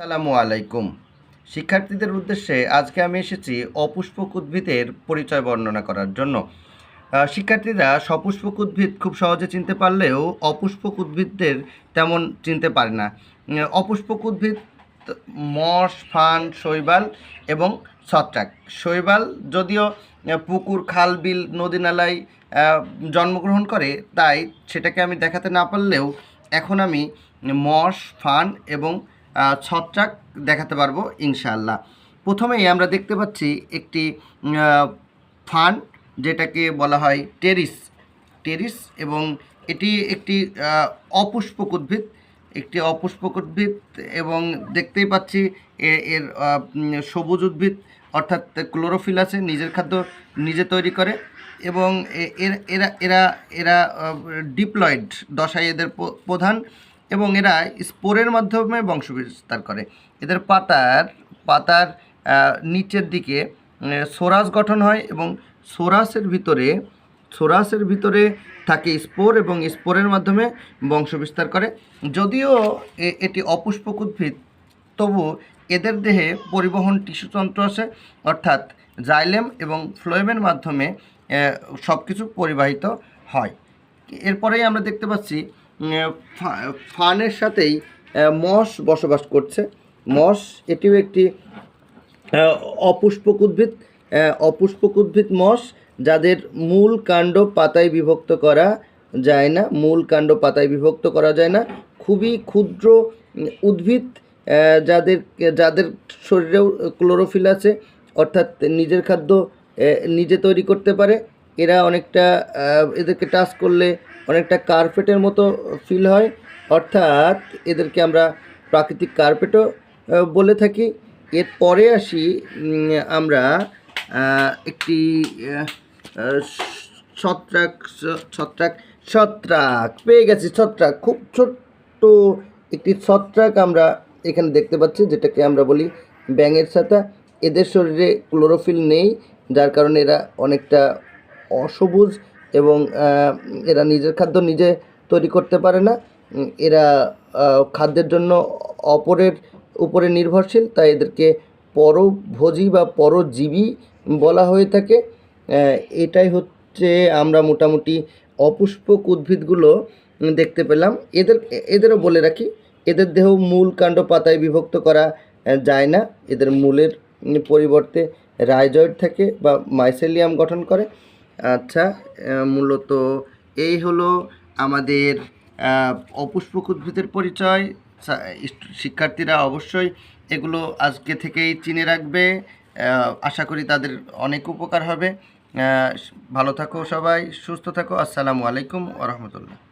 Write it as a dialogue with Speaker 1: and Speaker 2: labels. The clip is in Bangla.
Speaker 1: আসসালামু আলাইকুম। শিক্ষার্থীদের উদ্দেশ্যে আজকে আমি এসেছি অপুষ্পক উদ্ভিদের পরিচয় বর্ণনা করার জন্য। শিক্ষার্থীরা সপুষ্পক উদ্ভিদ খুব সহজে চিনতে পারলেও অপুষ্পক উদ্ভিদদের তেমন চিনতে পারে না। অপুষ্পক উদ্ভিদ মশ, ফান, শৈবাল এবং ছত্রাক। শৈবাল যদিও পুকুর, খাল, বিল, নদী নালায় জন্মগ্রহণ করে, তাই সেটাকে আমি দেখাতে না পারলেও এখন আমি মশ, ফান এবং ছত্রাক দেখাতে পারব, ইনশাআল্লাহ। প্রথমেই আমরা দেখতে পাচ্ছি একটি ফান, যেটাকে বলা হয় টেরিস। টেরিস এবং এটি একটি অপুষ্পক উদ্ভিদ। একটি অপুষ্পক উদ্ভিদ এবং দেখতেই পাচ্ছি এর সবুজ উদ্ভিদ, অর্থাৎ ক্লোরোফিল আছে, নিজের খাদ্য নিজে তৈরি করে এবং এরা এরা এরা ডিপ্লয়েড দশাই এদের প্রধান। এবং এরা স্পোরের মাধ্যমে বংশ বিস্তার করে। এদের পাতার পাতার নিচের দিকে সোরাস গঠন হয় এবং সোরাসের ভিতরে সোরাসের ভিতরে থাকে স্পোর এবং স্পোরের মাধ্যমে বংশ বিস্তার করে। যদিও এটি অপুষ্পক উদ্ভিদ তবু এদের দেহে পরিবহন টিস্যুতন্ত্র আছে, অর্থাৎ জাইলেম এবং ফ্লোয়েমের মাধ্যমে সব কিছু পরিবাহিত হয়। এরপরেই আমরা দেখতে পাচ্ছি ফানের সাথেই মশ বসবাস করছে। মশ এটিও একটি অপুষ্পক উদ্ভিদ। অপুষ্পক উদ্ভিদ মস যাদের মূল কাণ্ড পাতায় বিভক্ত করা যায় না। মূল কাণ্ড পাতায় বিভক্ত করা যায় না। খুবই ক্ষুদ্র উদ্ভিদ যাদের যাদের শরীরেও ক্লোরোফিল আছে, অর্থাৎ নিজের খাদ্য নিজে তৈরি করতে পারে। এরা অনেকটা এদেরকে টাচ করলে অনেকটা কার্পেটের মতো ফিল হয়। অর্থাৎ এদেরকে আমরা প্রাকৃতিক কার্পেটও বলে থাকি। এরপরে আসি আমরা একটি ছত্রাক ছত্রাক ছত্রাক, পেয়ে গেছি ছত্রাক। খুব ছোট্ট একটি ছত্রাক আমরা এখানে দেখতে পাচ্ছি, যেটাকে আমরা বলি ব্যাঙের ছাতা। এদের শরীরে ক্লোরোফিল নেই, যার কারণে এরা অনেকটা অসবুজ এবং এরা নিজের খাদ্য নিজে তৈরি করতে পারে না। এরা খাদ্যের জন্য অপরের উপরে নির্ভরশীল, তাই এদেরকে পরভোজী বা পরজীবী বলা হয়ে থাকে। এটাই হচ্ছে আমরা মোটামুটি অপুষ্পক উদ্ভিদগুলো দেখতে পেলাম। এদের, এদেরও বলে রাখি, এদের দেহ মূল কাণ্ড পাতায় বিভক্ত করা যায় না। এদের মূলের পরিবর্তে রাইজয়েড থাকে বা মাইসেলিয়াম গঠন করে। আচ্ছা মূলত এই হলো আমাদের অপুষ্পক উদ্ভিদের পরিচয়। শিক্ষার্থীরা অবশ্যই এগুলো আজকে থেকেই চিনে রাখবে। আশা করি তাদের অনেক উপকার হবে। ভালো থাকো সবাই, সুস্থ থাকো। আসসালামু আলাইকুম ওরহমতুল্লাহ